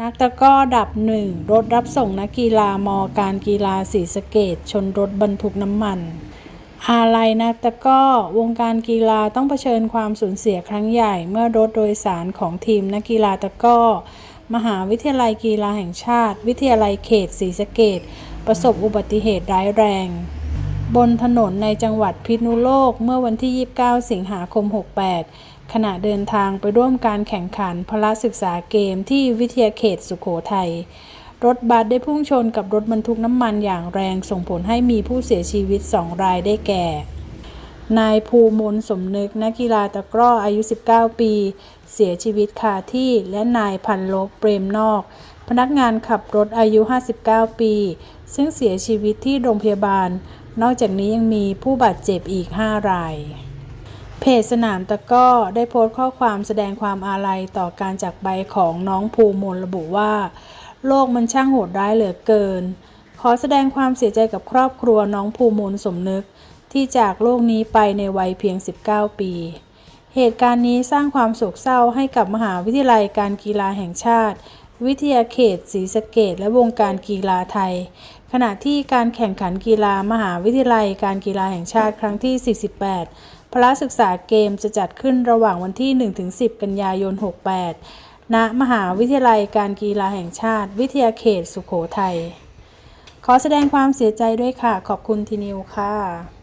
นักตะก้อดับหนึ่งรถรับส่งนักกีฬามอการกีฬาศรีสะเกษชนรถบรรทุกน้ำมัน อาลัยนักตะก้อวงการกีฬาต้องเผชิญความสูญเสียครั้งใหญ่เมื่อรถโดยสารของทีมนักกีฬาตะก้อ มหาวิทยาลัยกีฬาแห่งชาติ วิทยาลัยเขตศรีสะเกษประสบอุบัติเหตุร้ายแรง บนถนนในจังหวัดพิษณุโลกเมื่อวันที่ 29 สิงหาคม 68 ขณะเดินทางไปร่วมการแข่งขันพละศึกษาเกมที่วิทยาเขตสุโขทัย รถบัสได้พุ่งชนกับรถบรรทุกน้ำมันอย่างแรงส่งผลให้มีผู้เสียชีวิต 2 รายได้แก่ นายภูมนสมนึกนักกีฬาตะกร้ออายุ 19 ปี เสียชีวิตคาที่และนายพันลบเปรมนอกพนักงานขับรถอายุ 59 ปี ซึ่งเสียชีวิตที่โรงพยาบาล นอกจากนี้ยังมีผู้บาดเจ็บอีก 5 ราย เพจสนามตะก้อได้โพสต์ข้อความแสดงความอาลัยต่อการจากไปของน้องภูมนระบุว่า โลกมันช่างโหดร้ายเหลือเกิน ขอแสดงความเสียใจกับครอบครัวน้องภูมนสมนึกที่จากโลกนี้ไปในวัยเพียง 19 ปี เหตุการณ์นี้สร้างความโศกเศร้าให้กับมหาวิทยาลัยการกีฬาแห่งชาติ วิทยาเขตศรีสะเกดและวงการกีฬาไทย ขณะที่การแข่งขันกีฬามหาวิทยาลัยการกีฬาแห่งชาติครั้งที่ 48 พละศึกษาเกมจะจัดขึ้นระหว่างวันที่ 1-10 กันยายน 68 ณ มหาวิทยาลัยการกีฬาแห่งชาติ วิทยาเขตสุโขทัย ขอแสดงความเสียใจด้วยค่ะ ขอบคุณทีนิวค่ะ